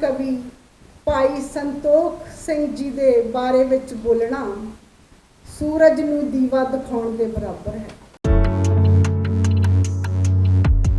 ਕਵੀ ਭਾਈ ਸੰਤੋਖ ਸਿੰਘ ਜੀ ਦੇ ਬਾਰੇ ਵਿੱਚ ਬੋਲਣਾ, ਸੂਰਜ ਨੂੰ ਦੀਵਾ ਦਿਖਾਉਣ ਦੇ ਬਰਾਬਰ ਹੈ।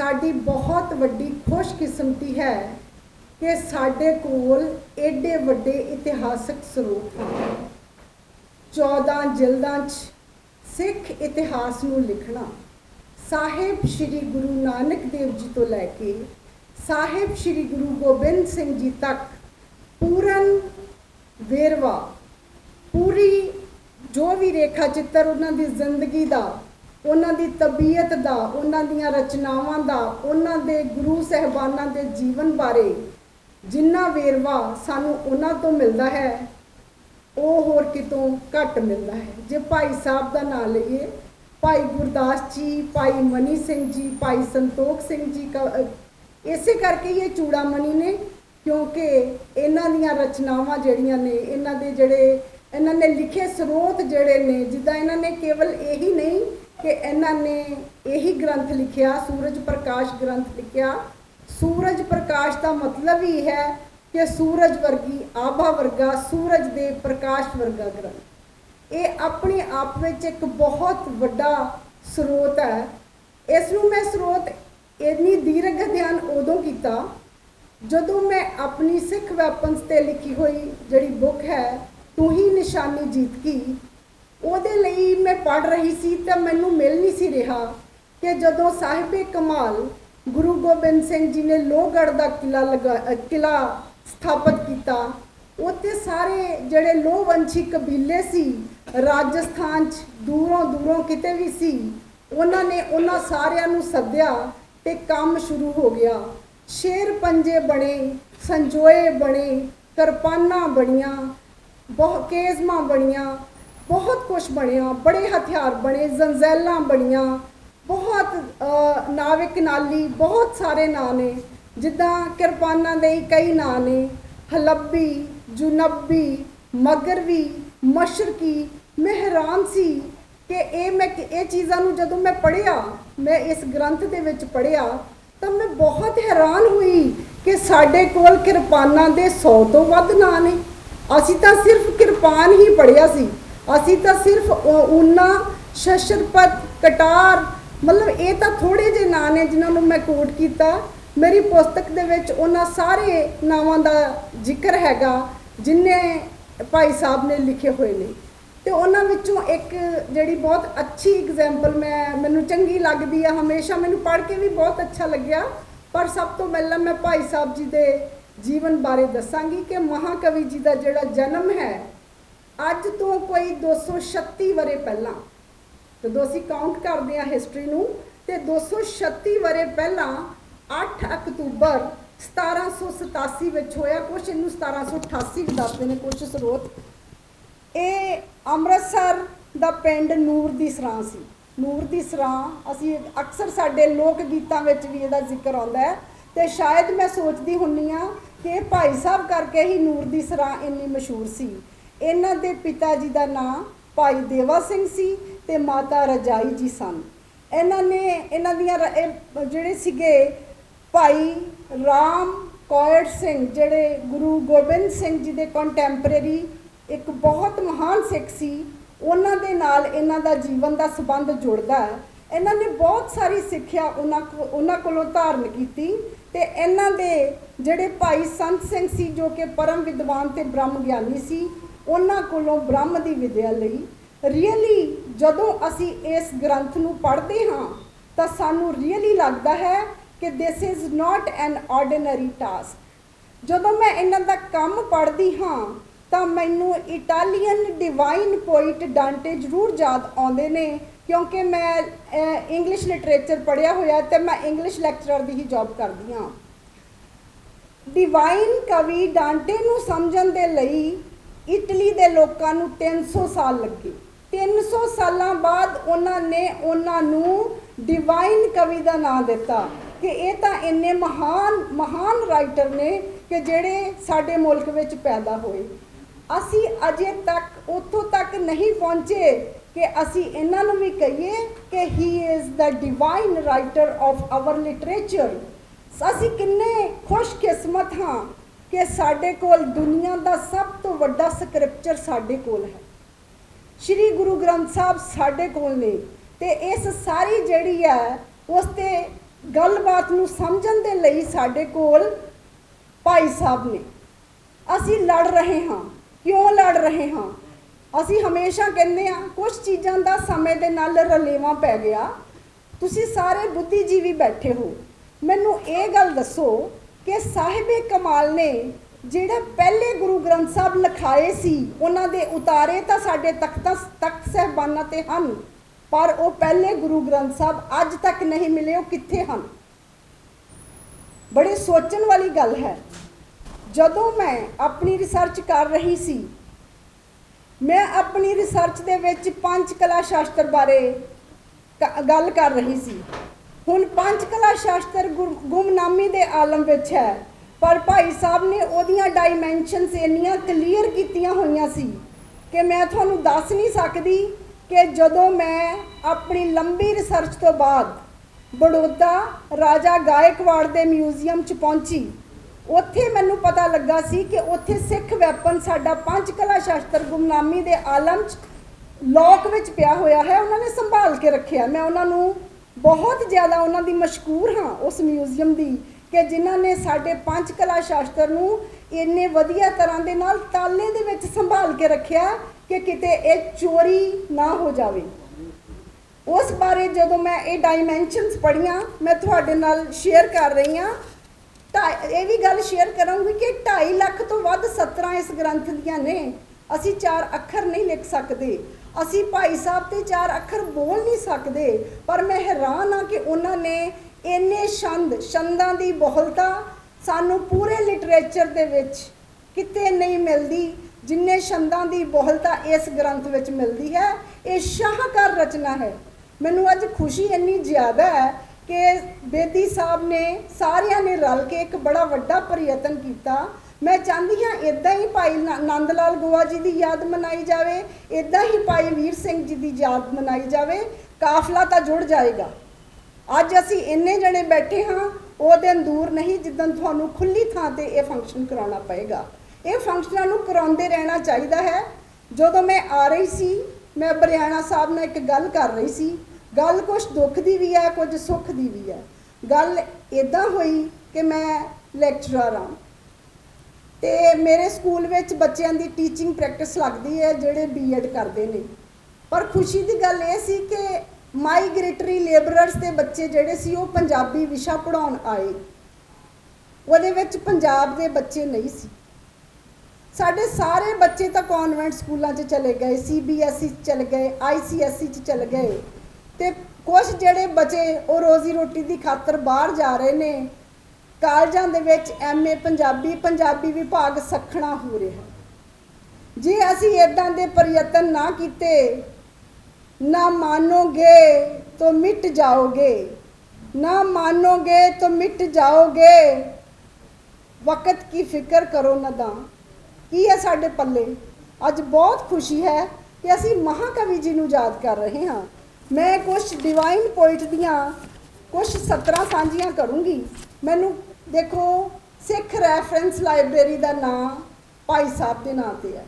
ਸਾਡੀ ਬਹੁਤ ਵੱਡੀ ਖੁਸ਼ਕਿਸਮਤੀ ਹੈ ਕਿ ਸਾਡੇ ਕੋਲ ਐਡੇ ਵੱਡੇ ਇਤਿਹਾਸਕ ਸਰੋਤ ਹਨ 14 ਜਿਲਦਾਂ 'ਚ ਸਿੱਖ ਇਤਿਹਾਸ ਨੂੰ ਲਿਖਣਾ, ਸਾਹਿਬ ਸ੍ਰੀ ਗੁਰੂ ਨਾਨਕ ਦੇਵ ਜੀ ਤੋਂ ਲੈ ਕੇ ਸਾਹਿਬ ਸ੍ਰੀ ਗੁਰੂ ਗੋਬਿੰਦ ਸਿੰਘ ਜੀ ਤੱਕ ਪੂਰਨ ਵੇਰਵਾ, ਪੂਰੀ ਜੋ ਵੀ ਰੇਖਾ ਚਿੱਤਰ ਉਹਨਾਂ ਦੀ ਜ਼ਿੰਦਗੀ ਦਾ ਉਹਨਾਂ ਦੀ ਤਬੀਅਤ ਦਾ, ਉਹਨਾਂ ਦੀਆਂ ਰਚਨਾਵਾਂ ਦਾ, ਉਹਨਾਂ ਦੇ ਗੁਰੂ ਸਹਿਬਾਨਾਂ ਦੇ ਜੀਵਨ ਬਾਰੇ ਜਿੰਨਾ ਵੇਰਵਾ ਸਾਨੂੰ ਉਹਨਾਂ ਤੋਂ ਮਿਲਦਾ ਹੈ, ਉਹ ਹੋਰ ਕਿਤੋਂ ਘੱਟ ਮਿਲਦਾ ਹੈ। ਜੇ ਭਾਈ ਸਾਹਿਬ ਦਾ ਨਾਮ ਲਈਏ, ਭਾਈ ਗੁਰਦਾਸ ਜੀ, ਭਾਈ ਮਨੀ ਸਿੰਘ ਜੀ, ਭਾਈ ਸੰਤੋਖ ਸਿੰਘ ਜੀ ਕ- ਇਸੇ ਕਰਕੇ ਹੀ ਇਹ ਚੂੜਾਮਣੀ ਨੇ, ਕਿਉਂਕਿ ਇਹਨਾਂ ਦੀਆਂ ਰਚਨਾਵਾਂ ਜਿਹੜੀਆਂ ਨੇ, ਇਹਨਾਂ ਦੇ ਜਿਹੜੇ, ਇਹਨਾਂ ਨੇ ਲਿਖੇ ਸਰੋਤ ਜਿਹੜੇ ਨੇ, ਜਿੱਦਾਂ ਇਹਨਾਂ ਨੇ ਕੇਵਲ ਇਹੀ ਨਹੀਂ ਕਿ ਇਹਨਾਂ ਨੇ ਇਹੀ ਗ੍ਰੰਥ ਲਿਖਿਆ, ਸੂਰਜ ਪ੍ਰਕਾਸ਼ ਗ੍ਰੰਥ ਲਿਖਿਆ। ਸੂਰਜ ਪ੍ਰਕਾਸ਼ ਦਾ ਮਤਲਬ ਹੀ ਹੈ ਕਿ ਸੂਰਜ ਵਰਗੀ ਆਭਾ ਵਰਗਾ, ਸੂਰਜ ਦੇ ਪ੍ਰਕਾਸ਼ ਵਰਗਾ ਗ੍ਰੰਥ। ਇਹ ਆਪਣੇ ਆਪ ਵਿੱਚ ਇੱਕ ਬਹੁਤ ਵੱਡਾ ਸਰੋਤ ਹੈ। ਇਸ ਨੂੰ ਮੈਂ ਸਰੋਤ ਇੰਨੀ ਦੀਰਘ ਅਧਿਐਨ ਉਦੋਂ ਕੀਤਾ ਜਦੋਂ ਮੈਂ ਆਪਣੀ ਸਿੱਖ ਵੈਪਨਸ ਤੇ ਲਿਖੀ ਹੋਈ ਜਿਹੜੀ ਬੁੱਕ ਹੈ, ਤੂੰ ਹੀ ਨਿਸ਼ਾਨੀ ਜੀਤ ਕੀ। ਉਹਦੇ ਲਈ ਮੈਂ ਪੜ ਰਹੀ ਸੀ ਤਾਂ ਮੈਨੂੰ ਮਿਲ ਨਹੀਂ ਸੀ ਰਿਹਾ ਕਿ ਜਦੋਂ ਸਾਹਿਬੇ ਕਮਾਲ ਗੁਰੂ ਗੋਬਿੰਦ ਸਿੰਘ ਜੀ ਨੇ ਲੋਹਗੜ੍ਹ ਦਾ ਕਿਲਾ ਲਗਾ ਅ, ਕਿਲਾ ਸਥਾਪਿਤ ਕੀਤਾ ਉੱਥੇ ਸਾਰੇ ਜਿਹੜੇ ਲੋਹਵੰਸ਼ੀ ਕਬੀਲੇ ਸੀ ਰਾਜਸਥਾਨ 'ਚ ਦੂਰੋਂ ਦੂਰੋਂ ਕਿਤੇ ਵੀ ਸੀ ਉਹਨਾਂ ਨੇ ਉਹਨਾਂ ਸਾਰਿਆਂ ਨੂੰ ਸੱਦਿਆ ਤੇ ਕੰਮ ਸ਼ੁਰੂ ਹੋ ਗਿਆ। ਸ਼ੇਰ ਪੰਜੇ ਬਣੇ ਸੰਜੋਏ ਬਣੇ ਕਿਰਪਾਨਾਂ ਬਣੀਆਂ ਬਹੁਤ ਕੇਜ਼ਮਾਂ ਬਣੀਆਂ ਬਹੁਤ ਕੁਝ ਬਣਿਆ ਬੜੇ ਹਥਿਆਰ ਬਣੇ ਜ਼ੰਜ਼ੈਲਾਂ ਬਣੀਆਂ ਬਹੁਤ ਅ, ਨਾਵਿਕ ਬਹੁਤ ਸਾਰੇ ਨਾਂ ਨੇ ਜਿੱਦਾਂ ਕਿਰਪਾਨਾਂ ਦੇ ਕਈ ਨਾਂ ਨੇ ਹਲੱਬੀ ਜੁਨਬੀ ਮਗਰਵੀ ਮਸ਼ਰਕੀ ਮੈਂ ਹੈਰਾਨ ਸੀ ਕਿ ਇਹ ਮੈਂ ਇਹ ਚੀਜ਼ਾਂ ਨੂੰ ਜਦੋਂ ਮੈਂ ਪੜ੍ਹਿਆ ਮੈਂ ਇਸ ਗ੍ਰੰਥ ਦੇ ਵਿੱਚ ਪੜ੍ਹਿਆ ਤਾਂ ਮੈਂ ਬਹੁਤ ਹੈਰਾਨ ਹੋਈ ਕਿ ਸਾਡੇ ਕੋਲ ਕਿਰਪਾਨਾਂ ਦੇ 100 ਤੋਂ ਵੱਧ ਨਾਂ ਨੇ। ਅਸੀਂ ਤਾਂ ਸਿਰਫ ਕਿਰਪਾਨ ਹੀ ਪੜ੍ਹਿਆ ਸੀ। ਅਸੀਂ ਤਾਂ ਸਿਰਫ ਉਨਾ ਸ਼ਸ਼ਰਪਤ ਕਟਾਰ, ਮਤਲਬ ਇਹ ਤਾਂ ਥੋੜੇ ਜਿਹੇ ਨਾਂ ਨੇ ਜਿਨ੍ਹਾਂ ਨੂੰ ਮੈਂ ਕੋਟ ਕੀਤਾ। ਮੇਰੀ ਪੁਸਤਕ ਦੇ ਵਿੱਚ ਉਹਨਾਂ ਸਾਰੇ ਨਾਵਾਂ ਦਾ ਜ਼ਿਕਰ ਹੈਗਾ ਜਿਨ੍ਹਾਂ ਭਾਈ ਸਾਹਿਬ ਨੇ ਲਿਖੇ ਹੋਏ ਨੇ। ਤੇ ਉਹਨਾਂ ਵਿੱਚੋਂ ਇੱਕ ਜਿਹੜੀ ਬਹੁਤ ਅੱਛੀ ਐਗਜ਼ਾਮਪਲ ਮੈਂ, ਮੈਨੂੰ ਚੰਗੀ ਲੱਗਦੀ ਆ, ਹਮੇਸ਼ਾ ਮੈਨੂੰ ਪੜ੍ਹ ਕੇ ਵੀ ਬਹੁਤ ਅੱਛਾ ਲੱਗਿਆ। ਪਰ ਸਭ ਤੋਂ ਪਹਿਲਾਂ ਮੈਂ ਭਾਈ ਸਾਹਿਬ ਜੀ ਦੇ ਜੀਵਨ ਬਾਰੇ ਦੱਸਾਂਗੀ ਕਿ ਮਹਾਕਵੀ ਜੀ ਦਾ ਜਿਹੜਾ ਜਨਮ ਹੈ ਅੱਜ ਤੋਂ ਕੋਈ 236 ਵਰੇ ਪਹਿਲਾਂ। ਜਦੋਂ ਅਸੀਂ ਕਾਊਂਟ ਕਰਦੇ ਹਾਂ ਹਿਸਟਰੀ ਨੂੰ, ਤੇ 236 ਵਰੇ ਪਹਿਲਾਂ 8 ਅਕਤੂਬਰ 1787 ਵਿੱਚ ਹੋਇਆ ਕੁਛ, ਇਹਨੂੰ 1788 ਵੀ ਦੱਸਦੇ ਨੇ ਕੁਛ ਸਰੋਤ। ਇਹ ਅੰਮ੍ਰਿਤਸਰ ਦਾ ਪਿੰਡ ਨੂਰ ਦੀ ਸਰਾਂ ਸੀ। ਨੂਰ ਦੀ ਸਰਾਂ, ਅਸੀਂ ਅਕਸਰ ਸਾਡੇ ਲੋਕ ਗੀਤਾਂ ਵਿੱਚ ਵੀ ਇਹਦਾ ਜ਼ਿਕਰ ਆਉਂਦਾ ਹੈ। ਤੇ ਸ਼ਾਇਦ ਮੈਂ ਸੋਚਦੀ ਹੁੰਨੀ ਆ ਕਿ ਭਾਈ ਸਾਹਿਬ ਕਰਕੇ ਹੀ ਨੂਰ ਦੀ ਸਰਾਂ ਇੰਨੀ ਮਸ਼ਹੂਰ ਸੀ। ਇਹਨਾਂ ਦੇ ਪਿਤਾ ਜੀ ਦਾ ਨਾਮ ਭਾਈ ਦੇਵਾ ਸਿੰਘ ਸੀ ਤੇ ਮਾਤਾ ਰਜਾਈ ਜੀ ਸਨ। ਇਹਨਾਂ ਨੇ, ਇਹਨਾਂ ਦੀਆਂ ਰ- ਜਿਹੜੇ ਸੀਗੇ ਭਾਈ ਰਾਮ ਕੋਇਰ ਸਿੰਘ, ਜਿਹੜੇ ਗੁਰੂ ਗੋਬਿੰਦ ਸਿੰਘ ਜੀ ਦੇ ਕੰਟੈਂਪਰੇਰੀ ਇੱਕ ਬਹੁਤ ਮਹਾਨ ਸਿੱਖ ਸੀ, ਉਹਨਾਂ ਦੇ ਨਾਲ ਇਹਨਾਂ ਦਾ ਜੀਵਨ ਦਾ ਸੰਬੰਧ ਜੁੜਦਾ ਹੈ। ਇਹਨਾਂ ਨੇ ਬਹੁਤ ਸਾਰੀ ਸਿੱਖਿਆ ਉਹਨਾਂ ਕੋ- ਉਹਨਾਂ ਕੋਲੋਂ ਧਾਰਨ ਕੀਤੀ ਤੇ ਇਹਨਾਂ ਦੇ ਜਿਹੜੇ ਭਾਈ ਸੰਤ ਸਿੰਘ ਸੀ ਜੋ ਕਿ ਪਰਮ ਵਿਦਵਾਨ ਤੇ ਬ੍ਰਹਮ ਗਿਆਨੀ ਸੀ ਉਹਨਾਂ ਕੋਲੋਂ ਬ੍ਰਹਮ ਦੀ ਵਿਦਿਆ ਲਈ। ਰੀਅਲੀ ਜਦੋਂ ਅਸੀਂ ਇਸ ਗ੍ਰੰਥ ਨੂੰ ਪੜ੍ਹਦੇ ਹਾਂ, ਤਾਂ ਸਾਨੂੰ ਰੀਅਲੀ ਲੱਗਦਾ ਹੈ ਕਿ this is not an ordinary task ਜਦੋਂ ਮੈਂ ਇਹਨਾਂ ਦਾ ਕੰਮ ਪੜ੍ਹਦੀ ਹਾਂ, ਤਾਂ ਮੈਨੂੰ ਇਟਾਲੀਅਨ ਡਿਵਾਈਨ ਪੋਇਟ ਡਾਂਟੇ ਜ਼ਰੂਰ ਯਾਦ ਆਉਂਦੇ ਨੇ, ਕਿਉਂਕਿ ਮੈਂ ਇੰਗਲਿਸ਼ ਲਿਟਰੇਚਰ ਪੜ੍ਹਿਆ ਹੋਇਆ ਤੇ ਮੈਂ ਇੰਗਲਿਸ਼ ਲੈਕਚਰਰ ਦੀ ਹੀ ਜੌਬ ਕਰਦੀ ਹਾਂ। ਡਿਵਾਈਨ ਕਵੀ ਡਾਂਟੇ ਨੂੰ ਸਮਝਣ ਦੇ ਲਈ ਇਟਲੀ ਦੇ ਲੋਕਾਂ ਨੂੰ 300 ਸਾਲ ਲੱਗੇ। 300 ਸਾਲਾਂ ਬਾਅਦ ਉਹਨਾਂ ਨੇ ਉਹਨਾਂ ਨੂੰ ਡਿਵਾਈਨ ਕਵੀ ਦਾ ਨਾਮ ਦਿੱਤਾ। ਕਿ ਇਹ ਤਾਂ ਇੰਨੇ ਮਹਾਨ ਮਹਾਨ ਰਾਈਟਰ ਨੇ ਕਿ ਜਿਹੜੇ ਸਾਡੇ ਮੁਲਕ ਵਿੱਚ ਪੈਦਾ ਹੋਏ। ਅਸੀਂ ਅਜੇ ਤੱਕ, ਉੱਥੋਂ ਤੱਕ ਨਹੀਂ ਪਹੁੰਚੇ ਕਿ ਅਸੀਂ ਇਹਨਾਂ ਨੂੰ ਵੀ ਕਹੀਏ ਕਿ he is the divine writer of our literature ਅਸੀਂ ਕਿੰਨੇ ਖੁਸ਼ਕਿਸਮਤ ਹਾਂ ਕਿ ਸਾਡੇ ਕੋਲ ਦੁਨੀਆ ਦਾ ਸਭ ਤੋਂ ਵੱਡਾ ਸਕ੍ਰਿਪਚਰ ਸਾਡੇ ਕੋਲ ਹੈ। ਸ਼੍ਰੀ ਗੁਰੂ ਗ੍ਰੰਥ ਸਾਹਿਬ ਸਾਡੇ ਕੋਲ ਨੇ ਤੇ ਇਸ ਸਾਰੀ ਜਿਹੜੀ ਹੈ, ਉਸ ਤੇ ਗੱਲਬਾਤ ਨੂੰ ਸਮਝਣ ਦੇ ਲਈ ਸਾਡੇ ਕੋਲ ਭਾਈ ਸਾਹਿਬ ਨੇ। ਅਸੀਂ ਲੜ ਰਹੇ ਹਾਂ। ਕਿਉਂ ਲੜ ਰਹੇ ਹਾਂ? ਅਸੀਂ ਹਮੇਸ਼ਾ ਕਹਿੰਦੇ ਆ ਕੁਝ ਚੀਜ਼ਾਂ ਦਾ ਸਮੇਂ ਦੇ ਨਾਲ ਰਲੇਵਾਂ ਪੈ ਗਿਆ। ਤੁਸੀਂ ਸਾਰੇ ਬੁੱਧੀਜੀਵੀ ਬੈਠੇ ਹੋ। ਮੈਨੂੰ ਇਹ ਗੱਲ ਦੱਸੋ ਕਿ ਸਾਹਿਬੇ ਕਮਾਲ ਨੇ ਜਿਹੜੇ ਪਹਿਲੇ ਗੁਰੂ ਗ੍ਰੰਥ ਸਾਹਿਬ ਲਿਖਾਏ ਸੀ, ਉਹਨਾਂ ਦੇ ਉਤਾਰੇ ਤਾਂ ਸਾਡੇ ਤਖਤ ਤਖਤ ਸਹਿਬਾਨਾਂ ਤੇ ਹਨ, ਪਰ ਉਹ ਪਹਿਲੇ ਗੁਰੂ ਗ੍ਰੰਥ ਸਾਹਿਬ ਅੱਜ ਤੱਕ ਨਹੀਂ ਮਿਲੇ, ਉਹ ਕਿੱਥੇ ਹਨ? ਬੜੀ ਸੋਚਣ ਵਾਲੀ ਗੱਲ ਹੈ। ਜਦੋਂ ਮੈਂ ਆਪਣੀ ਰਿਸਰਚ ਕਰ ਰਹੀ ਸੀ, ਮੈਂ ਆਪਣੀ ਰਿਸਰਚ ਦੇ ਵਿੱਚ ਪੰਜ ਕਲਾ ਸ਼ਾਸਤਰ ਬਾਰੇ ਕ- ਗੱਲ ਕਰ ਰਹੀ ਸੀ। ਹੁਣ ਪੰਜ ਕਲਾ ਸ਼ਾਸਤਰ ਗੁਰ- ਗੁੰਮਨਾਮੀ ਦੇ ਆਲਮ ਵਿੱਚ ਹੈ। ਪਰ ਭਾਈ ਸਾਹਿਬ ਨੇ ਉਹਦੀਆਂ ਡਾਈਮੈਂਸ਼ਨਸ ਇੰਨੀਆਂ ਕਲੀਅਰ ਕੀਤੀਆਂ ਹੋਈਆਂ ਸੀ ਕਿ ਮੈਂ ਤੁਹਾਨੂੰ ਦੱਸ ਨਹੀਂ ਸਕਦੀ ਕਿ ਜਦੋਂ ਮੈਂ ਆਪਣੀ ਲੰਬੀ ਰਿਸਰਚ ਤੋਂ ਬਾਅਦ ਬੜੌਦਾ ਰਾਜਾ ਗਾਇਕਵਾੜ ਦੇ ਮਿਊਜ਼ੀਅਮ 'ਚ ਪਹੁੰਚੀ, ਉੱਥੇ ਮੈਨੂੰ ਪਤਾ ਲੱਗਾ ਸੀ ਕਿ ਉੱਥੇ ਸਿੱਖ ਵੈਪਨ ਸਾਡਾ ਪੰਜ ਕਲਾ ਸ਼ਾਸਤਰ ਗੁਮਨਾਮੀ ਦੇ ਆਲਮ 'ਚ ਲੋਕ ਵਿੱਚ ਪਿਆ ਹੋਇਆ ਹੈ। ਉਹਨਾਂ ਨੇ ਸੰਭਾਲ ਕੇ ਰੱਖਿਆ। ਮੈਂ ਉਹਨਾਂ ਨੂੰ ਬਹੁਤ ਜ਼ਿਆਦਾ ਉਹਨਾਂ ਦੀ ਮਸ਼ਕੂਰ ਹਾਂ ਉਸ ਮਿਊਜ਼ੀਅਮ ਦੀ ਕਿ ਜਿਨ੍ਹਾਂ ਨੇ ਸਾਡੇ ਪੰਜ ਕਲਾ ਸ਼ਾਸਤਰ ਨੂੰ ਇੰਨੇ ਵਧੀਆ ਤਰ੍ਹਾਂ ਦੇ ਨਾਲ ਤਾਲੇ ਦੇ ਵਿੱਚ ਸੰਭਾਲ ਕੇ ਰੱਖਿਆ ਕਿ ਕਿਤੇ ਇਹ ਚੋਰੀ ਨਾ ਹੋ ਜਾਵੇ। ਉਸ ਬਾਰੇ ਜਦੋਂ ਮੈਂ ਇਹ ਡਾਈਮੈਂਸ਼ਨਸ ਪੜ੍ਹੀਆਂ, ਮੈਂ ਤੁਹਾਡੇ ਨਾਲ ਸ਼ੇਅਰ ਕਰ ਰਹੀ ਹਾਂ। ਤਾਂ ਇਹ ਵੀ ਗੱਲ ਸ਼ੇਅਰ ਕਰਾਂਗੀ ਕਿ 2.5 ਲੱਖ ਤੋਂ ਵੱਧ ਸਤਰਾਂ ਇਸ ਗ੍ਰੰਥ ਦੀਆਂ ਨੇ। ਅਸੀਂ ਚਾਰ ਅੱਖਰ ਨਹੀਂ ਲਿਖ ਸਕਦੇ। ਅਸੀਂ ਭਾਈ ਸਾਹਿਬ ਤੇ ਚਾਰ ਅੱਖਰ ਬੋਲ ਨਹੀਂ ਸਕਦੇ, ਪਰ ਮੈਂ ਹੈਰਾਨ ਹਾਂ ਕਿ ਉਹਨਾਂ ਨੇ ਇੰਨੇ ਛੰਦ, ਛੰਦਾਂ ਦੀ ਬਹੁਲਤਾ ਸਾਨੂੰ ਪੂਰੇ ਲਿਟਰੇਚਰ ਦੇ ਵਿੱਚ ਕਿਤੇ ਨਹੀਂ ਮਿਲਦੀ, ਜਿੰਨੇ ਛੰਦਾਂ ਦੀ ਬਹੁਲਤਾ ਇਸ ਗ੍ਰੰਥ ਵਿੱਚ ਮਿਲਦੀ ਹੈ, ਇਹ ਸ਼ਾਹਕਾਰ ਰਚਨਾ ਹੈ। ਮੈਨੂੰ ਅੱਜ ਖੁਸ਼ੀ ਇੰਨੀ ਜ਼ਿਆਦਾ ਹੈ ਕਿ ਬੇਦੀ ਸਾਹਿਬ ਨੇ ਸਾਰਿਆਂ ਨੇ ਰਲ ਕੇ ਇੱਕ ਬੜਾ ਵੱਡਾ ਪ੍ਰਯਤਨ ਕੀਤਾ ਮੈਂ ਚਾਹੁੰਦੀ ਹਾਂ ਇਦਾਂ ਹੀ ਭਾਈ ਨੰਦ ਲਾਲ ਗੋਆ ਜੀ ਦੀ ਯਾਦ ਮਨਾਈ ਜਾਵੇ ਇਦਾਂ ਹੀ ਭਾਈ ਵੀਰ ਸਿੰਘ ਜੀ ਦੀ ਯਾਦ ਮਨਾਈ ਜਾਵੇ, ਕਾਫਲਾ ਤਾਂ ਜੁੜ ਜਾਏਗਾ। ਅੱਜ ਅਸੀਂ ਇੰਨੇ ਜਣੇ ਬੈਠੇ ਹਾਂ, ਉਹ ਦਿਨ ਦੂਰ ਨਹੀਂ ਜਿੱਦਣ ਤੁਹਾਨੂੰ ਖੁੱਲੀ ਥਾਂ ਤੇ ਇਹ ਫੰਕਸ਼ਨ ਕਰਾਉਣਾ ਪਏਗਾ। ਇਹ ਫੰਕਸ਼ਨਾਂ ਨੂੰ ਕਰਾਉਂਦੇ ਰਹਿਣਾ ਚਾਹੀਦਾ ਹੈ। ਜਦੋਂ ਮੈਂ ਆ ਰਹੀ ਸੀ, ਮੈਂ ਬਰਿਆਣਾ ਸਾਹਿਬ ਨਾਲ ਇੱਕ ਗੱਲ ਕਰ ਰਹੀ ਸੀ, ਗੱਲ ਕੁਝ ਦੁੱਖ ਦੀ ਵੀ ਹੈ, ਕੁਝ ਸੁੱਖ ਦੀ ਵੀ ਹੈ। ਗੱਲ ਇਦਾਂ ਹੋਈ ਕਿ ਮੈਂ ਲੈਕਚਰਰ ਹਾਂ। ਤੇ ਮੇਰੇ ਸਕੂਲ ਵਿੱਚ ਬੱਚਿਆਂ ਦੀ ਟੀਚਿੰਗ ਪ੍ਰੈਕਟਿਸ ਲੱਗਦੀ ਹੈ, ਜਿਹੜੇ ਬੀਐਡ ਕਰਦੇ ਨੇ। ਪਰ ਖੁਸ਼ੀ ਦੀ ਗੱਲ ਇਹ ਸੀ ਕਿ ਮਾਈਗ੍ਰੇਟਰੀ ਲੇਬਰਰਸ ਦੇ ਬੱਚੇ ਜਿਹੜੇ ਸੀ, ਉਹ ਪੰਜਾਬੀ ਵਿਸ਼ਾ ਪੜਾਉਣ ਆਏ। ਉਹਦੇ ਵਿੱਚ ਪੰਜਾਬ ਦੇ ਬੱਚੇ ਨਹੀਂ ਸੀ। ਸਾਡੇ ਸਾਰੇ ਬੱਚੇ ਤਾਂ ਕਨਵੈਂਟ ਸਕੂਲਾਂ 'ਚ ਚਲੇ ਗਏ ਸੀਬੀਐਸਈ 'ਚ ਚਲੇ ਗਏ ਆਈਸੀਐਸਈ 'ਚ ਚਲੇ ਗਏ। ਤੇ ਕੁਝ ਜਿਹੜੇ ਬਚੇ, ਉਹ ਰੋਜ਼ੀ ਰੋਟੀ ਦੀ ਖਾਤਰ ਬਾਹਰ ਜਾ ਰਹੇ ਨੇ। ਕਾਲਜਾਂ ਦੇ ਵਿੱਚ ਐਮਏ ਪੰਜਾਬੀ ਪੰਜਾਬੀ ਵਿਭਾਗ ਸਖਣਾ ਹੋ ਰਿਹਾ। ਜੇ ਅਸੀਂ ਇਦਾਂ ਦੇ ਪ੍ਰਯਤਨ ਨਾ ਕੀਤੇ, ਨਾ ਮਾਨੋਗੇ ਤਾਂ ਮਿਟ ਜਾਓਗੇ। ਨਾ ਮਾਨੋਗੇ ਤਾਂ ਮਿਟ ਜਾਓਗੇ। ਵਕਤ ਕੀ ਫਿਕਰ ਕਰੋ ਨਦਾ ਕੀ ਹੈ ਸਾਡੇ ਪੱਲੇ? ਅੱਜ ਬਹੁਤ ਖੁਸ਼ੀ ਹੈ ਕਿ ਅਸੀਂ ਮਹਾਕਵੀ ਜੀ ਨੂੰ ਯਾਦ ਕਰ ਰਹੇ ਹਾਂ। ਮੈਂ ਕੁਝ ਡਿਵਾਈਨ ਪੋਇਟ ਦੀਆਂ ਕੁਝ 17 ਸਾਂਝੀਆਂ ਕਰੂੰਗੀ। ਮੈਨੂੰ ਦੇਖੋ, ਸਿੱਖ ਰੈਫਰੈਂਸ ਲਾਇਬ੍ਰੇਰੀ ਦਾ ਨਾਮ ਭਾਈ ਸਾਹਿਬ ਦੇ ਨਾਂ ਤੇ ਹੈ।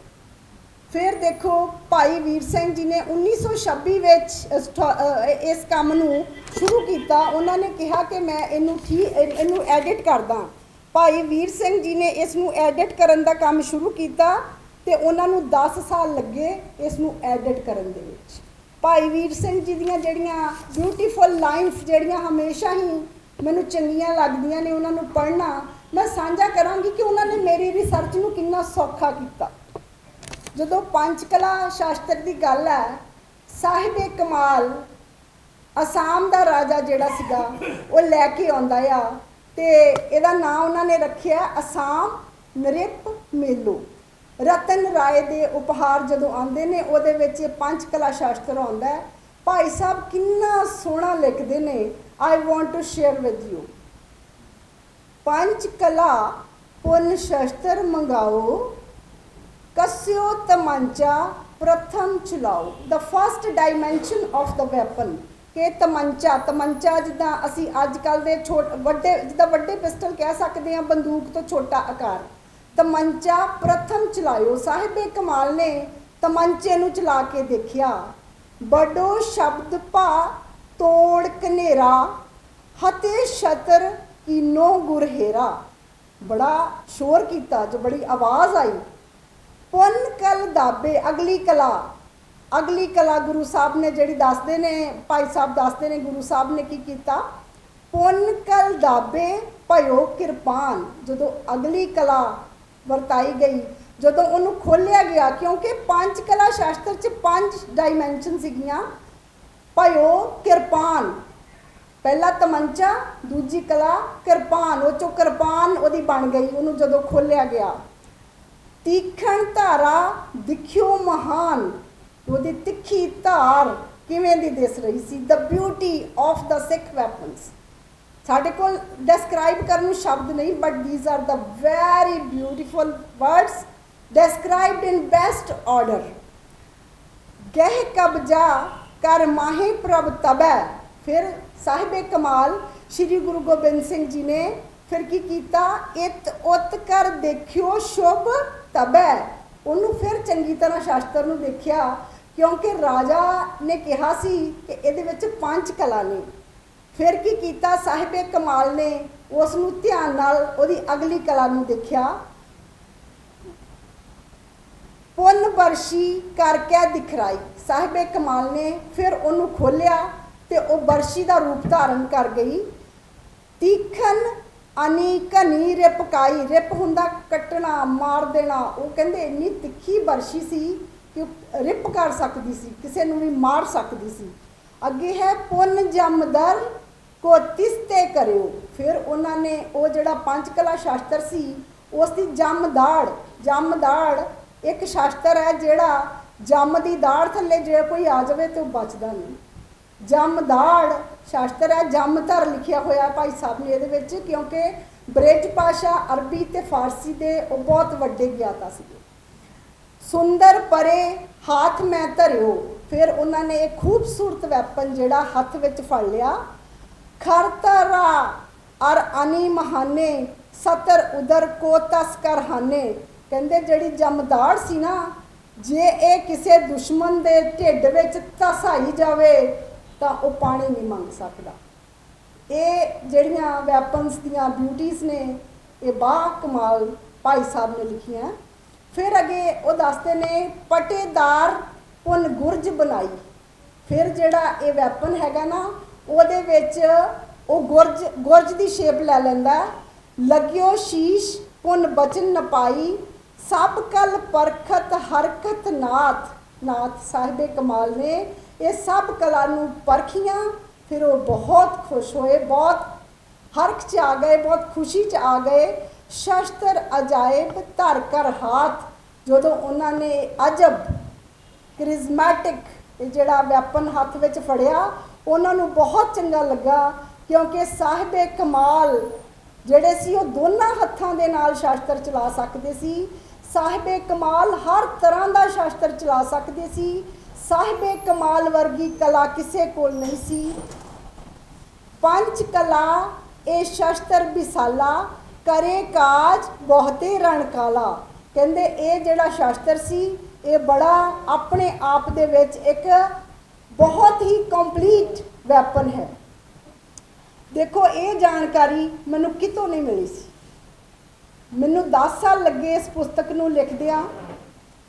ਫਿਰ ਦੇਖੋ, ਭਾਈ ਵੀਰ ਸਿੰਘ ਜੀ ਨੇ 1926 ਵਿੱਚ ਇਸ ਠ- ਇਸ ਕੰਮ ਨੂੰ ਸ਼ੁਰੂ ਕੀਤਾ। ਉਹਨਾਂ ਨੇ ਕਿਹਾ ਕਿ ਮੈਂ ਇਹਨੂੰ ਠੀਕ ਇਹਨੂੰ ਐਡਿਟ ਕਰਦਾ। ਭਾਈ ਵੀਰ ਸਿੰਘ ਜੀ ਨੇ ਇਸ ਨੂੰ ਐਡਿਟ ਕਰਨ ਦਾ ਕੰਮ ਸ਼ੁਰੂ ਕੀਤਾ ਤੇ ਉਹਨਾਂ ਨੂੰ 10 ਸਾਲ ਲੱਗੇ ਇਸ ਨੂੰ ਐਡਿਟ ਕਰਨ ਦੇ ਵਿੱਚ। ਭਾਈ ਵੀਰ ਸਿੰਘ ਜੀ ਦੀਆਂ ਜਿਹੜੀਆਂ ਬਿਊਟੀਫੁਲ ਲਾਈਨਸ ਜਿਹੜੀਆਂ ਹਮੇਸ਼ਾ ਹੀ ਮੈਨੂੰ ਚੰਗੀਆਂ ਲੱਗਦੀਆਂ ਨੇ ਉਹਨਾਂ ਨੂੰ ਪੜ੍ਹਨਾ, ਮੈਂ ਸਾਂਝਾ ਕਰਾਂਗੀ ਕਿ ਉਹਨਾਂ ਨੇ ਮੇਰੀ ਰਿਸਰਚ ਨੂੰ ਕਿੰਨਾ ਸੌਖਾ ਕੀਤਾ। ਜਦੋਂ ਪੰਜ ਕਲਾ ਸ਼ਾਸਤਰ ਦੀ ਗੱਲ ਹੈ, ਸਾਹਿਬੇ ਕਮਾਲ, ਅਸਾਮ ਦਾ ਰਾਜਾ ਜਿਹੜਾ ਸੀਗਾ, ਉਹ ਲੈ ਕੇ ਆਉਂਦਾ ਆ ਤੇ ਇਹਦਾ ਨਾਮ ਉਹਨਾਂ ਨੇ ਰੱਖਿਆ ਅਸਾਮ ਨ੍ਰਿਪ ਮੇਲੋ। ਰਤਨ ਰਾਏ ਦੇ ਉਪਹਾਰ ਜਦੋਂ ਆਉਂਦੇ ਨੇ, ਉਹਦੇ ਵਿੱਚ ਇਹ ਪੰਜ ਕਲਾ ਸ਼ਾਸਤਰ ਆਉਂਦਾ ਭਾਈ ਸਾਹਿਬ ਕਿੰਨਾ ਸੋਹਣਾ ਲਿਖਦੇ ਨੇ I want to share with you ਪੰਜ ਕਲਾ ਪੁੰਨ ਸ਼ਸਤਰ ਮੰਗਾਓ, ਕਸਿਓ ਤਮੰਚਾ, ਪ੍ਰਥਮ ਚਲਾਓ। The first dimension of the weapon, ਕਿ ਤਮੰਚਾ ਤਮੰਚਾ ਜਿੱਦਾਂ ਅਸੀਂ ਅੱਜ ਕੱਲ ਦੇ ਛੋਟ, ਵੱਡੇ, ਜਿੱਦਾਂ ਵੱਡੇ ਪਿਸਟਲ ਕਹਿ ਸਕਦੇ ਹਾਂ, ਬੰਦੂਕ ਤੋਂ ਛੋਟਾ ਆਕਾਰ। ਤਮੰਚਾ ਪ੍ਰਥਮ ਚਲਾਇਓ। ਸਾਹਿਬੇ ਕਮਾਲ ਨੇ ਤਮੰਚੇ ਨੂੰ ਚਲਾ ਕੇ ਦੇਖਿਆ। ਬੜੋ ਸ਼ਬਦ ਭਾ ਤੋੜ ਕਨੇਰਾ ਹਤੇ ਸ਼ਤਰ ਕੀਨੋ ਗੁਰਹੇਰਾ ਬੜਾ ਸ਼ੋਰ ਕੀਤਾ ਜੋ ਬੜੀ ਆਵਾਜ਼ ਆਈ। ਪੁੰਨ ਕਲ ਦਾਬੇ ਅਗਲੀ ਕਲਾ। ਅਗਲੀ ਕਲਾ ਗੁਰੂ ਸਾਹਿਬ ਨੇ ਜਿਹੜੀ ਦੱਸਦੇ ਨੇ, ਭਾਈ ਸਾਹਿਬ ਦੱਸਦੇ ਨੇ, ਗੁਰੂ ਸਾਹਿਬ ਨੇ ਕੀ ਕੀਤਾ? ਪੁੰਨ ਕਲ ਦਾਬੇ ਭਇਓ ਕਿਰਪਾਨ। ਜਦੋਂ ਅਗਲੀ ਕਲਾ ਵਰਤਾਈ ਗਈ, ਜਦੋਂ ਉਹਨੂੰ ਖੋਲਿਆ ਗਿਆ, ਕਿਉਂਕਿ ਪੰਜ ਕਲਾ ਸ਼ਾਸਤਰ ਚ ਪੰਜ ਡਾਈਮੈਂਸ਼ਨ ਸੀਗੀਆਂ ਭਇਓ ਕਿਰਪਾਨ। ਪਹਿਲਾ ਤਮੰਚਾ, ਦੂਜੀ ਕਲਾ ਕਿਰਪਾਨ। ਉਹ ਚੋਂ ਕਿਰਪਾਨ ਉਹਦੀ ਬਣ ਗਈ, ਉਹਨੂੰ ਜਦੋਂ ਖੋਲਿਆ ਗਿਆ। ਤੀਖਣ ਧਾਰਾ ਦਿਖਿਓ ਮਹਾਨ। ਉਹਦੀ ਤਿੱਖੀ ਧਾਰ ਕਿਵੇਂ ਦੀ ਦਿਸ ਰਹੀ ਸੀ? The beauty of the Sikh weapons ਸਾਡੇ ਕੋਲ ਡਿਸਕ੍ਰਾਈਬ ਕਰਨ ਨੂੰ ਸ਼ਬਦ ਨਹੀਂ but these are the very beautiful words described in best order ਗਹਿ ਕਬਜਾ ਕਰ ਮਾਹੀ ਪ੍ਰਭ ਤਬੈ। ਫਿਰ ਸਾਹਿਬੇ ਕਮਾਲ, ਸ੍ਰੀ ਗੁਰੂ ਗੋਬਿੰਦ ਸਿੰਘ ਜੀ ਨੇ ਫਿਰ ਕੀ ਕੀਤਾ? ਇਤ ਉਤ ਕਰ ਦੇਖਿਓ ਸ਼ੁਭ ਤਬੈ। ਉਹਨੂੰ ਫਿਰ ਚੰਗੀ ਤਰ੍ਹਾਂ ਸ਼ਾਸਤਰ ਨੂੰ ਦੇਖਿਆ, ਕਿਉਂਕਿ ਰਾਜਾ ਨੇ ਕਿਹਾ ਸੀ ਕਿ ਇਹਦੇ ਵਿੱਚ ਪੰਜ ਕਲਾ ਨੇ। ਫਿਰ ਕੀ ਕੀਤਾ? ਸਾਹਿਬੇ ਕਮਾਲ ਨੇ ਉਸ ਨੂੰ ਧਿਆਨ ਨਾਲ ਉਹਦੀ ਅਗਲੀ ਕਲਾ ਨੂੰ ਦੇਖਿਆ। ਪੁੰਨ ਵਰਸ਼ੀ ਕਰਕੇ ਦਿਖਰਾਈ। ਸਾਹਿਬੇ ਕਮਾਲ ਨੇ ਫਿਰ ਉਹਨੂੰ ਖੋਲਿਆ ਤੇ ਉਹ ਬਰਸ਼ੀ ਦਾ ਰੂਪ ਧਾਰਨ ਕਰ ਗਈ। ਤੀਖਨ ਅਨੀ ਕਨੀ ਰਿਪਕਾਈ ਰਿਪ ਹੁੰਦਾ ਕੱਟਣਾ, ਮਾਰ ਦੇਣਾ। ਉਹ ਕਹਿੰਦੇ ਇੰਨੀ ਤਿੱਖੀ ਬਰਸ਼ੀ ਸੀ ਕਿ ਰਿਪ ਕਰ ਸਕਦੀ ਸੀ, ਕਿਸੇ ਨੂੰ ਵੀ ਮਾਰ ਸਕਦੀ ਸੀ। ਅੱਗੇ ਹੈ, ਪੁੰਨ ਜਮਦਰ ਕੋ ਤਿਸਤੇ ਕਰਿਓ। ਫਿਰ ਉਹਨਾਂ ਨੇ ਉਹ ਜਿਹੜਾ ਪੰਜ ਕਲਾ ਸ਼ਾਸਤਰ ਸੀ, ਉਸ ਦੀ ਜੰਮ ਦਾੜ ਜੰਮ ਦਾੜ ਇੱਕ ਸ਼ਾਸਤਰ ਹੈ ਜਿਹੜਾ ਜੰਮ ਦੀ ਦਾੜ ਥੱਲੇ ਜੇ ਕੋਈ ਆ ਜਾਵੇ ਤੇ ਉਹ ਬਚਦਾ ਨਹੀਂ। ਜਮਦਾੜ ਸ਼ਾਸਤਰ ਹੈ ਜਮਧਰ ਲਿਖਿਆ ਹੋਇਆ ਭਾਈ ਸਾਹਿਬ ਨੇ ਇਹਦੇ ਵਿੱਚ, ਕਿਉਂਕਿ ਬ੍ਰਿਜ ਭਾਸ਼ਾ ਅਰਬੀ ਤੇ ਫਾਰਸੀ ਦੇ ਉਹ ਬਹੁਤ ਵੱਡੇ ਗਿਆਤਾ ਸੀ ਸੁੰਦਰ ਪਰੇ ਹੱਥ ਮੈਂ ਧਰਿਓ, ਫਿਰ ਉਹਨਾਂ ਨੇ ਇੱਕ ਖੂਬਸੂਰਤ ਵੈਪਨ ਜਿਹੜਾ ਹੱਥ ਵਿੱਚ ਫੜ ਲਿਆ। ਖਰਤਰਾ ਅਰ ਅਨੀ ਮਹਾਨੇ, ਸਤਰ ਉਦਰ ਕੋ ਤਸਕਰ ਹਾਨੇ ਕਹਿੰਦੇ ਜਿਹੜੀ ਜਮਦਾੜ ਸੀ ਨਾ ਜੇ ਇਹ ਕਿਸੇ ਦੁਸ਼ਮਣ ਦੇ ਢਿੱਡ ਵਿੱਚ ਧਸਾਈ ਜਾਵੇ, ਤਾਂ ਉਹ ਪਾਣੀ ਨਹੀਂ ਮੰਗ ਸਕਦਾ। ਇਹ ਜਿਹੜੀਆਂ ਵੈਪਨਸ ਦੀਆਂ ਬਿਊਟੀਜ਼ ਨੇ, ਇਹ ਬਾ ਕਮਾਲ ਭਾਈ ਸਾਹਿਬ ਨੇ ਲਿਖੀਆਂ। ਫਿਰ ਅਗੇ ਉਹ ਦੱਸਦੇ ਨੇ, ਪਟੇਦਾਰ ਪੁਨ ਗੁਰਜ ਬਣਾਈ। ਫਿਰ ਜਿਹੜਾ ਇਹ ਵੈਪਨ ਹੈਗਾ ਨਾ, ਉਹਦੇ ਵਿੱਚ ਉਹ ਗੁਰਜ ਗੁਰਜ ਦੀ ਸ਼ੇਪ ਲੈ ਲੈਂਦਾ। ਲਗਿਓ ਸ਼ੀਸ਼ ਪੁਨ ਬਚਨ ਨਪਾਈ ਸਭ ਕਲ ਪਰਖਤ, ਹਰਕਤ ਨਾਥ। ਨਾਥ ਸਾਹਿਬੇ ਕਮਾਲ ਨੇ ਇਹ ਸਭ ਕਲਾ ਨੂੰ ਪਰਖੀਆਂ, ਫਿਰ ਉਹ ਬਹੁਤ ਖੁਸ਼ ਹੋਏ, ਬਹੁਤ ਹਰਖ ਚ ਆ ਗਏ, ਬਹੁਤ ਖੁਸ਼ੀ ਚ ਆ ਗਏ। ਸ਼ਸਤਰ ਅਜਾਇਬ, ਧਰ ਕਰ ਹਾਥ। ਜਦੋਂ ਉਹਨਾਂ ਨੇ ਅਜਬ, ਕ੍ਰਿਜ਼ਮੈਟਿਕ ਜਿਹੜਾ ਵਿਆਪਨ ਹੱਥ ਵਿੱਚ ਫੜਿਆ, ਉਹਨਾਂ ਨੂੰ ਬਹੁਤ ਚੰਗਾ ਲੱਗਾ, ਕਿਉਂਕਿ ਸਾਹਿਬੇ ਕਮਾਲ ਜਿਹੜੇ ਸੀ, ਉਹ ਦੋਨਾਂ ਹੱਥਾਂ ਦੇ ਨਾਲ ਸ਼ਸਤਰ ਚਲਾ ਸਕਦੇ ਸੀ। ਸਾਹਿਬੇ ਕਮਾਲ ਹਰ ਤਰ੍ਹਾਂ ਦਾ ਸ਼ਾਸਤਰ ਚਲਾ ਸਕਦੇ ਸੀ। ਸਾਹਿਬੇ ਕਮਾਲ ਵਰਗੀ ਕਲਾ ਕਿਸੇ ਕੋਲ ਨਹੀਂ ਸੀ। ਪੰਜ ਕਲਾ, ਇਹ ਸ਼ਸਤਰ ਵਿਸਾਲਾ, ਕਰੇ ਕਾਜ ਬਹੁਤੇ ਰਣ ਕਾਲਾ। ਕਹਿੰਦੇ ਇਹ ਜਿਹੜਾ ਸ਼ਾਸਤਰ ਸੀ, ਇਹ ਬੜਾ ਆਪਣੇ ਆਪ ਦੇ ਵਿੱਚ ਇੱਕ ਬਹੁਤ ਹੀ ਕੰਪਲੀਟ ਵੈਪਨ ਹੈ। ਦੇਖੋ, ਇਹ ਜਾਣਕਾਰੀ ਮੈਨੂੰ ਕਿਤੋਂ ਨਹੀਂ ਮਿਲੀ ਸੀ। ਮੈਨੂੰ 10 ਸਾਲ ਲੱਗੇ ਇਸ ਪੁਸਤਕ ਨੂੰ ਲਿਖਦਿਆਂ।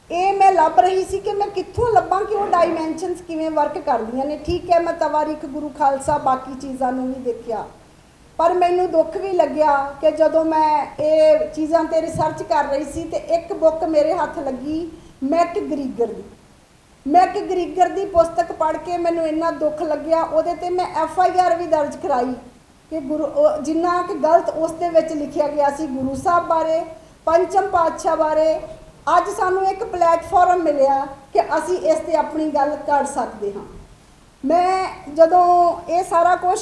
ਇਹ ਮੈਂ ਲੱਭ ਰਹੀ ਸੀ ਕਿ ਮੈਂ ਕਿੱਥੋਂ ਲੱਭਾਂ ਕਿ ਉਹ ਡਾਈਮੈਂਸ਼ਨਸ ਕਿਵੇਂ ਵਰਕ ਕਰਦੀਆਂ ਨੇ। ਠੀਕ ਹੈ, ਮੈਂ ਤਵਾਰੀਖ ਗੁਰੂ ਖਾਲਸਾ, ਬਾਕੀ ਚੀਜ਼ਾਂ ਨੂੰ ਵੀ ਦੇਖਿਆ। ਪਰ ਮੈਨੂੰ ਦੁੱਖ ਵੀ ਲੱਗਿਆ ਕਿ ਜਦੋਂ ਮੈਂ ਇਹ ਚੀਜ਼ਾਂ ਤੇ ਰਿਸਰਚ ਕਰ ਰਹੀ ਸੀ ਤੇ ਇੱਕ ਬੁੱਕ ਮੇਰੇ ਹੱਥ ਲੱਗੀ ਮੈਕ ਗਰੀਗਰ ਦੀ। ਮੈਕ ਗਰੀਗਰ ਦੀ ਪੁਸਤਕ ਪੜ੍ਹ ਕੇ ਮੈਨੂੰ ਇੰਨਾ ਦੁੱਖ ਲੱਗਿਆ, ਉਹਦੇ ਤੇ ਮੈਂ ਐਫ ਆਈ ਆਰ ਵੀ ਦਰਜ ਕਰਾਈ। ਕਿ ਗੁਰੂ, ਉਹ ਜਿੰਨਾ ਕਿ ਗਲਤ ਉਸ ਦੇ ਵਿੱਚ ਲਿਖਿਆ ਗਿਆ ਸੀ ਗੁਰੂ ਸਾਹਿਬ ਬਾਰੇ, ਪੰਚਮ ਪਾਤਸ਼ਾਹ ਬਾਰੇ, ਅੱਜ ਸਾਨੂੰ ਇੱਕ ਪਲੇਟਫਾਰਮ ਮਿਲਿਆ ਕਿ ਅਸੀਂ ਇਸ ਤੇ ਆਪਣੀ ਗੱਲ ਕਰ ਸਕਦੇ ਹਾਂ। ਮੈਂ ਜਦੋਂ ਇਹ ਸਾਰਾ ਕੁਝ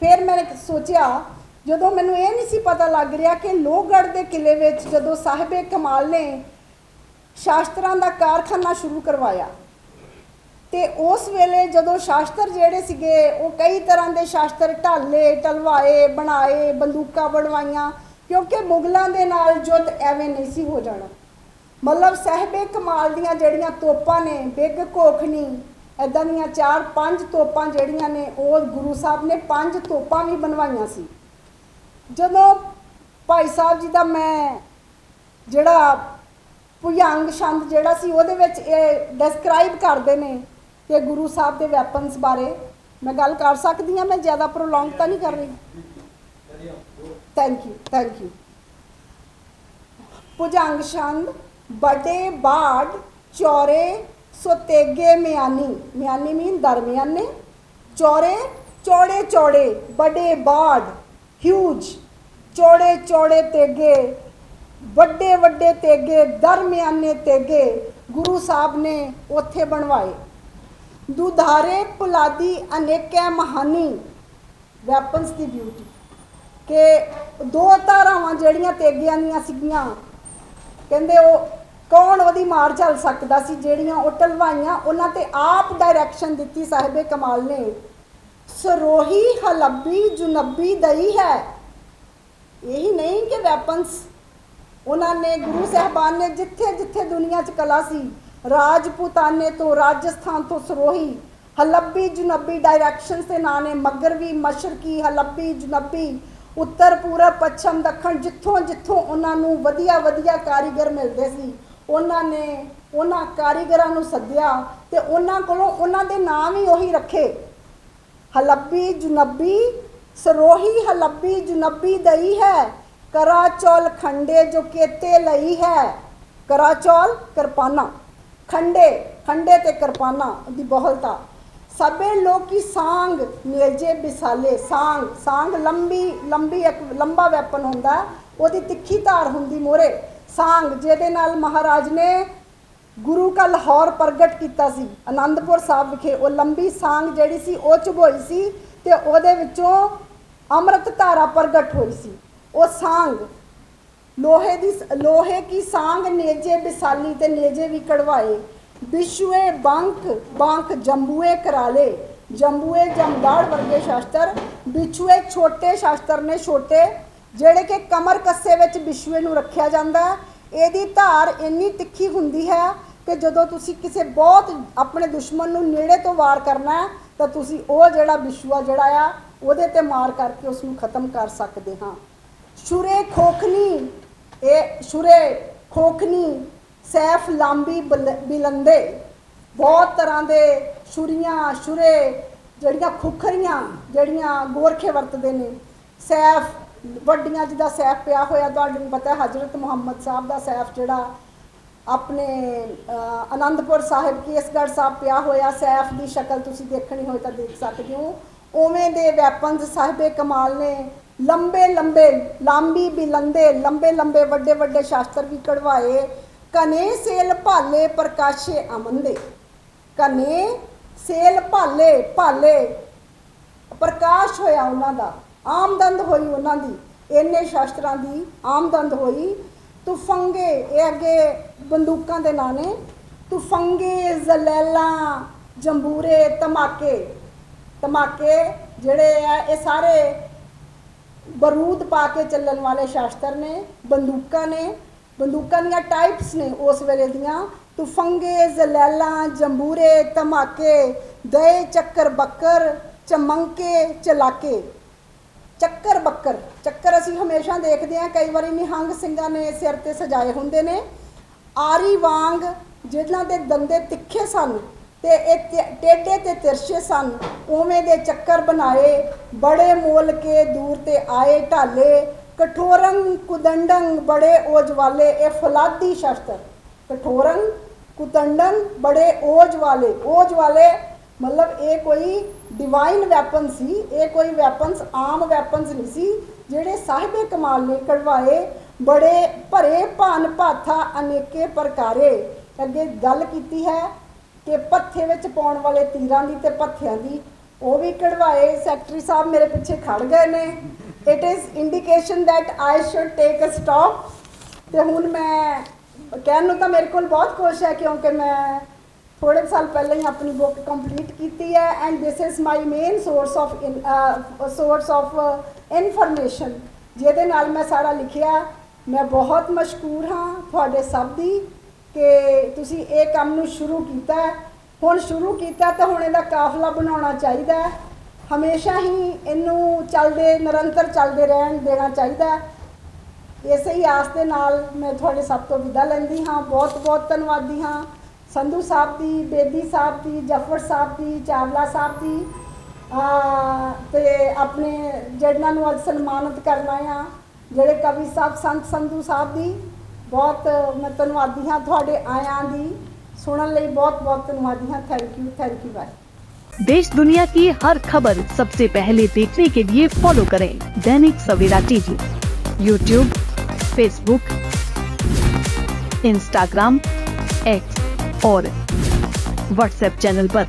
ਫਿਰ ਮੈਂ ਸੋਚਿਆ, ਜਦੋਂ ਮੈਨੂੰ ਇਹ ਨਹੀਂ ਸੀ ਪਤਾ ਲੱਗ ਰਿਹਾ ਕਿ ਲੋਹਗੜ੍ਹ ਦੇ ਕਿਲੇ ਵਿੱਚ ਜਦੋਂ ਸਾਹਿਬੇ ਕਮਾਲ ਨੇ ਸ਼ਾਸਤਰਾਂ ਦਾ ਕਾਰਖਾਨਾ ਸ਼ੁਰੂ ਕਰਵਾਇਆ ਤੇ ਉਸ ਵੇਲੇ ਜਦੋਂ ਸ਼ਾਸਤਰ ਜਿਹੜੇ ਸੀਗੇ, ਉਹ ਕਈ ਤਰ੍ਹਾਂ ਦੇ ਸ਼ਾਸਤਰ ਢਾਲੇ ਟਲਵਾਏ ਬਣਾਏ, ਬੰਦੂਕਾਂ ਬਣਵਾਈਆਂ, ਕਿਉਂਕਿ ਮੁਗਲਾਂ ਦੇ ਨਾਲ ਯੁੱਧ ਐਵੇਂ ਨਹੀਂ ਸੀ ਹੋ ਜਾਣਾ। ਮਤਲਬ ਸਹਿਬੇ ਕਮਾਲ ਦੀਆਂ ਜਿਹੜੀਆਂ ਤੋਪਾਂ ਨੇ, ਬਿੱਗ ਕੋਖਣੀ ਐਦਾਂ ਦੀਆਂ ਚਾਰ ਪੰਜ ਤੋਪਾਂ ਜਿਹੜੀਆਂ ਨੇ, ਉਹ ਗੁਰੂ ਸਾਹਿਬ ਨੇ ਪੰਜ ਤੋਪਾਂ ਵੀ ਬਣਵਾਈਆਂ ਸੀ। ਜਦੋਂ ਭਾਈ ਸਾਹਿਬ ਜੀ ਦਾ ਮੈਂ ਜਿਹੜਾ ਭੁਜੰਗ ਛੰਦ ਜਿਹੜਾ ਸੀ, ਉਹਦੇ ਵਿੱਚ ਇਹ ਡਿਸਕ੍ਰਾਈਬ ਕਰਦੇ ਨੇ ਕਿ ਗੁਰੂ ਸਾਹਿਬ ਦੇ ਵੈਪਨਸ ਬਾਰੇ ਮੈਂ ਗੱਲ ਕਰ ਸਕਦੀ ਹਾਂ, ਮੈਂ ਜ਼ਿਆਦਾ ਪ੍ਰੋਲੌਂਗ ਤਾਂ ਨਹੀਂ ਕਰ ਰਹੀ ਥੈਂਕ ਯੂ ਥੈਂਕ ਯੂ ਭੁਜੰਗ ਛੰਦ ਬੜੇ ਬਾੜ, ਚੌਰੇ, ਸੋਤੇਗੇ ਮਿਆਨੀ। ਮਿਆਨੀ ਮੀਨ ਦਰਮਿਆਨੇ। ਚੌਰੇ, ਚੌੜੇ ਚੌੜੇ ਬੜੇ ਬਾੜ ਹਿਊਜ ਚੌੜੇ ਚੌੜੇ ਤੇਗੇ, ਵੱਡੇ ਵੱਡੇ ਤੇਗੇ, ਦਰਮਿਆਨੇ ਤੇਗੇ। ਗੁਰੂ ਸਾਹਿਬ ਨੇ ਉੱਥੇ ਬਣਵਾਏ। ਦੁਧਾਰੇ ਪੁਲਾਦੀ ਅਨੇਕੈ ਮਹਾਨੀ। ਵੈਪਨਸ ਦੀ ਬਿਊਟੀ ਕਿ ਦੋ ਧਾਰਾਵਾਂ ਜਿਹੜੀਆਂ ਤੇਗਿਆਂ ਦੀਆਂ ਸੀਗੀਆਂ, ਕਹਿੰਦੇ ਉਹ ਕੌਣ ਉਹਦੀ ਮਾਰ ਚੱਲ ਸਕਦਾ ਸੀ, ਜਿਹੜੀਆਂ ਉਹ ਢਲਵਾਈਆਂ ਉਹਨਾਂ ਤੇ ਆਪ ਡਾਇਰੈਕਸ਼ਨ ਦਿੱਤੀ ਸਾਹਿਬੇ ਕਮਾਲ ਨੇ। ਸਰੋਹੀ ਹਲੱਬੀ ਜੁਨੱਬੀ ਦਈ ਹੈ। ਇਹੀ ਨਹੀਂ ਕਿ ਵੈਪਨਸ। ਉਹਨਾਂ ਨੇ ਗੁਰੂ ਸਾਹਿਬਾਨ ਨੇ ਜਿੱਥੇ ਜਿੱਥੇ ਦੁਨੀਆ 'ਚ ਕਲਾ ਸੀ ਰਾਜਪੂਤਾਨੇ ਤੋਂ ਰਾਜਸਥਾਨ ਤੋਂ ਸਰੋਹੀ। ਹਲੱਬੀ ਜੁਨੱਬੀ ਡਾਇਰੈਕਸ਼ਨਸ ਦੇ ਨਾਂ ਨੇ ਮਗਰਵੀ, ਮਸ਼ਰਕੀ, ਹਲੱਬੀ ਜੁਨੱਬੀ, ਉੱਤਰ ਪੂਰਬ, ਪੱਛਮ, ਦੱਖਣ ਜਿੱਥੋਂ ਜਿੱਥੋਂ ਉਹਨਾਂ ਨੂੰ ਵਧੀਆ ਵਧੀਆ ਕਾਰੀਗਰ ਮਿਲਦੇ ਸੀ, ਉਹਨਾਂ ਨੇ ਉਹਨਾਂ ਕਾਰੀਗਰਾਂ ਨੂੰ ਸੱਦਿਆ ਤੇ ਉਹਨਾਂ ਕੋਲੋਂ ਉਹਨਾਂ ਦੇ ਨਾਮ ਹੀ ਉਹੀ ਰੱਖੇ। ਹਲੱਬੀ ਜੁਨੱਬੀ, ਸਰੋਹੀ ਹਲੱਬੀ ਜੁਨੱਬੀ ਦਈ ਹੈ, ਕਰਾਚੌਲ ਖੰਡੇ ਜੋ ਕੇਤੇ ਲਈ ਹੈ। ਕਰਾਚੌਲ ਕਿਰਪਾਨਾ। ਖੰਡੇ ਖੰਡੇ ਤੇ ਕਿਰਪਾਨਾਂ ਦੀ ਬਹੁਲਤਾ। ਸਭੇ ਲੋਕੀ ਸਾੰਗ ਨੇਜੇ ਬਿਸਾਲੇ ਸਾੰਗ ਸਾੰਗ ਲੰਬੀ ਲੰਬੀ ਇੱਕ, ਲੰਬਾ ਵੈਪਨ ਹੁੰਦਾ, ਉਹਦੀ ਤਿੱਖੀ ਧਾਰ ਹੁੰਦੀ ਮੋਰੇ। ਸਾੰਗ ਜਿਹਦੇ ਨਾਲ ਮਹਾਰਾਜ ਨੇ ਗੁਰੂ ਕਾ ਲਾਹੌਰ ਪ੍ਰਗਟ ਕੀਤਾ ਸੀ। ਆਨੰਦਪੁਰ ਸਾਹਿਬ ਵਿਖੇ ਉਹ ਲੰਬੀ ਸਾਂਗ ਜਿਹੜੀ ਸੀ, ਉਹ ਚੁਭੋਈ ਸੀ ਤੇ ਉਹਦੇ ਵਿੱਚੋਂ ਅੰਮ੍ਰਿਤ ਧਾਰਾ ਪ੍ਰਗਟ ਹੋਈ ਸੀ। ਉਹ ਸਾਂਗ ਲੋਹੇ ਦੀ ਲੋਹੇ ਕੀ ਸਾਂਗ ਨੇਜੇ ਬਿਸਾਲੀ ਤੇ ਨੇਜੇ ਵੀ ਕਢਵਾਏ। ਵਿਸ਼ਵੇ ਬੰਕ ਬੰਕ ਜੰਬੂਏ ਕਰਾਲੇ। ਜੰਬੂਏ ਜਮਦਾੜ ਵਰਗੇ ਸ਼ਾਸਤਰ ਵਿਛੂਏ ਛੋਟੇ ਸ਼ਾਸਤਰ ਨੇ ਛੋਟੇ, ਜਿਹੜੇ ਕਿ ਕਮਰ ਕੱਸੇ ਵਿੱਚ ਵਿਸ਼ਵੇ ਨੂੰ ਰੱਖਿਆ ਜਾਂਦਾ ਇਹਦੀ ਧਾਰ ਇੰਨੀ ਤਿੱਖੀ ਹੁੰਦੀ ਹੈ ਕਿ ਜਦੋਂ ਤੁਸੀਂ ਕਿਸੇ ਬਹੁਤ ਆਪਣੇ ਦੁਸ਼ਮਣ ਨੂੰ ਨੇੜੇ ਤੋਂ ਵਾਰ ਕਰਨਾ ਤਾਂ ਤੁਸੀਂ ਉਹ ਜਿਹੜਾ ਵਿਸ਼ਵਾ ਜਿਹੜਾ ਆ, ਉਹਦੇ ਤੇ ਮਾਰ ਕਰਕੇ ਉਸ ਨੂੰ ਖਤਮ ਕਰ ਸਕਦੇ ਹਾਂ। ਸ਼ੁਰੇ ਖੋਖਨੀ ਇਹ ਸ਼ੁਰੇ ਖੋਖਨੀ, ਸੈਫ, ਲਾਂਬੀ, ਬਲ- ਬਿਲੰਦੇ ਬਹੁਤ ਤਰ੍ਹਾਂ ਦੇ ਛੁਰੀਆਂ ਸ਼ੁਰੇ ਜਿਹੜੀਆਂ ਖੁਖਰੀਆਂ, ਜਿਹੜੀਆਂ ਗੋਰਖੇ ਵਰਤਦੇ ਨੇ। ਸੈਫ, ਵੱਡੀਆਂ ਜਿਹਦਾ ਸੈਫ ਪਿਆ ਹੋਇਆ ਤੁਹਾਨੂੰ ਪਤਾ ਹੈ, ਹਜ਼ਰਤ ਮੁਹੰਮਦ ਸਾਹਿਬ ਦਾ ਸੈਫ ਜਿਹੜਾ ਆਪਣੇ ਅਨੰਦਪੁਰ ਸਾਹਿਬ, ਕੇਸਗੜ੍ਹ ਸਾਹਿਬ ਪਿਆ ਹੋਇਆ, ਸੈਫ ਦੀ ਸ਼ਕਲ ਤੁਸੀਂ ਦੇਖਣੀ ਹੋਏ ਤਾਂ ਦੇਖ ਸਕਦੇ ਹੋ। ਉਵੇਂ ਦੇ ਵੈਪਨਸ ਸਾਹਿਬੇ ਕਮਾਲ ਨੇ। ਲੰਬੇ ਲੰਬੇ ਲਾਂਬੀ ਬਿਲੰਦੇ ਲੰਬੇ ਲੰਬੇ ਵੱਡੇ ਵੱਡੇ ਸ਼ਾਸਤਰ ਵੀ ਕਢਵਾਏ। ਕਨੇ ਸੇਲ ਭਾਲੇ ਪ੍ਰਕਾਸ਼ੇ ਅਮੰਦੇ। ਕਨੇ ਸੇਲ ਭਾਲੇ ਭਾਲੇ ਪ੍ਰਕਾਸ਼ ਹੋਇਆ ਉਹਨਾਂ ਦਾ, ਆਮਦੰਦ ਹੋਈ ਉਹਨਾਂ ਦੀ, ਇੰਨੇ ਸ਼ਸਤਰਾਂ ਦੀ ਆਮਦੰਦ ਹੋਈ। ਤੁਫੰਗੇ, ਇਹ ਅੱਗੇ ਬੰਦੂਕਾਂ ਦੇ ਨਾਂ ਨੇ। ਤੁਫੰਗੇ, ਜ਼ਲੈਲਾ, ਜੰਬੂਰੇ, ਧਮਾਕੇ ਧਮਾਕੇ ਜਿਹੜੇ ਆ, ਇਹ ਸਾਰੇ ਬਰੂਦ ਪਾ ਕੇ ਚੱਲਣ ਵਾਲੇ ਸ਼ਾਸਤਰ ਨੇ, ਬੰਦੂਕਾਂ ਨੇ, ਬੰਦੂਕਾਂ ਦੀਆਂ ਟਾਈਪਸ ਨੇ ਉਸ ਵੇਲੇ ਦੀਆਂ। ਤੁਫੰਗੇ, ਜ਼ਲੈਲਾਂ, ਜੰਬੂਰੇ, ਧਮਾਕੇ, ਦਏ, ਚੱਕਰ ਬੱਕਰ, ਚਮੰਕੇ, ਚਲਾਕੇ। ਚੱਕਰ ਬੱਕਰ, ਚੱਕਰ ਅਸੀਂ ਹਮੇਸ਼ਾ ਦੇਖਦੇ ਹਾਂ, ਕਈ ਵਾਰੀ ਨਿਹੰਗ ਸਿੰਘਾਂ ਨੇ ਸਿਰ ਤੇ ਸਜਾਏ ਹੁੰਦੇ ਨੇ। ਆਰੀ ਵਾਂਗ ਜਿਹਨਾਂ ਦੇ ਦੰਦੇ ਤਿੱਖੇ ਸਨ ਤੇ ਇਹ ਤੇ- ਟੇਢੇ ਤੇ ਤਿਰਛੇ ਸਨ। ਉਵੇਂ ਦੇ ਚੱਕਰ ਬਣਾਏ। ਬੜੇ ਮੋਲ ਕੇ ਦੂਰ ਤੇ ਆਏ ਢਾਲੇ। ਕਠੋਰੰ ਕੁਦੰਡੰ ਬੜੇ ਓਜ ਵਾਲੇ। ਇਹ ਫਲਾਦੀ ਸ਼ਸਤਰ। ਕਠੋਰੰ ਕੁਦੰਡੰ ਬੜੇ ਓਜ ਵਾਲੇ। ਓਜ ਵਾਲੇ ਮਤਲਬ ਇਹ ਕੋਈ ਡਿਵਾਈਨ ਵੈਪਨ ਸੀ। ਇਹ ਕੋਈ ਵੈਪਨਸ ਆਮ ਵੈਪਨਸ ਨਹੀਂ ਸੀ। ਜਿਹੜੇ ਸਾਹਿਬੇ ਕਮਾਲ ਨੇ ਕਢਵਾਏ। ਬੜੇ ਭਰੇ ਭਾਨ ਭਾਥਾ ਅਨੇਕੇ ਪ੍ਰਕਾਰੇ। ਅੱਗੇ ਗੱਲ ਕੀਤੀ ਹੈ। ਕਿ ਪੱਥੇ ਵਿੱਚ ਪਾਉਣ ਵਾਲੇ ਤੀਰਾਂ ਦੀ ਤੇ ਪੱਥਿਆਂ ਦੀ, ਉਹ ਵੀ ਕਢਵਾਏ। ਸੈਕਟਰੀ ਸਾਹਿਬ ਮੇਰੇ ਪਿੱਛੇ ਖੜ ਗਏ ਨੇ। It is indication that I should take a stop ਤੇ ਹੁਣ ਮੈਂ ਕਹਿਣ ਨੂੰ ਤਾਂ ਮੇਰੇ ਕੋਲ ਬਹੁਤ ਕੁਛ ਹੈ, ਕਿਉਂਕਿ ਮੈਂ ਥੋੜੇ ਸਾਲ ਪਹਿਲਾਂ ਹੀ ਆਪਣੀ ਬੁੱਕ ਕੰਪਲੀਟ ਕੀਤੀ ਹੈ। And this is my main source of source of information ਜਿਹਦੇ ਨਾਲ ਮੈਂ ਸਾਰਾ ਲਿਖਿਆ। ਮੈਂ ਬਹੁਤ ਮਸ਼ਕੂਰ ਹਾਂ ਤੁਹਾਡੇ ਸਭ ਦੀ। ਕਿ ਤੁਸੀਂ ਇਹ ਕੰਮ ਨੂੰ ਸ਼ੁਰੂ ਕੀਤਾ ਹੁਣ ਸ਼ੁਰੂ ਕੀਤਾ ਤਾਂ ਹੁਣ ਇਹਦਾ ਕਾਫਲਾ ਬਣਾਉਣਾ ਚਾਹੀਦਾ ਹੈ। ਹਮੇਸ਼ਾ ਹੀ ਇਹਨੂੰ ਚੱਲਦੇ, ਨਿਰੰਤਰ ਚੱਲਦੇ ਰਹਿਣ ਦੇਣਾ ਚਾਹੀਦਾ ਹੈ। ਇਸੇ ਹੀ ਆਸ ਦੇ ਨਾਲ ਮੈਂ ਤੁਹਾਡੇ ਸਭ ਤੋਂ ਵਿਦਾ ਲੈਂਦੀ ਹਾਂ। ਬਹੁਤ ਬਹੁਤ ਧੰਨਵਾਦੀ ਹਾਂ। ਸੰਧੂ ਸਾਹਿਬ ਦੀ, ਬੇਦੀ ਸਾਹਿਬ ਦੀ, ਜਫਰ ਸਾਹਿਬ ਦੀ, ਚਾਵਲਾ ਸਾਹਿਬ ਦੀ। ਆ, ਤੇ ਆਪਣੇ ਜਿਹਨਾਂ ਨੂੰ ਅੱਜ ਸਨਮਾਨਿਤ ਕਰਨਾ ਆ ਜਿਹੜੇ ਕਵੀ ਸਾਹਿਬ, ਸੰਤ ਸੰਧੂ ਸਾਹਿਬ ਦੀ। ਬਹੁਤ ਮੈਂ ਧੰਨਵਾਦੀ ਹਾਂ ਤੁਹਾਡੇ ਆਇਆਂ ਦੀ ਸੁਣਨ ਲਈ ਬਹੁਤ ਬਹੁਤ ਧੰਨਵਾਦੀ ਹਾਂ thank you thank you bye देश दुनिया की हर खबर सबसे पहले देखने के लिए फॉलो करें Dainik Savera TV YouTube Facebook Instagram X और व्हाट्सएप चैनल पर।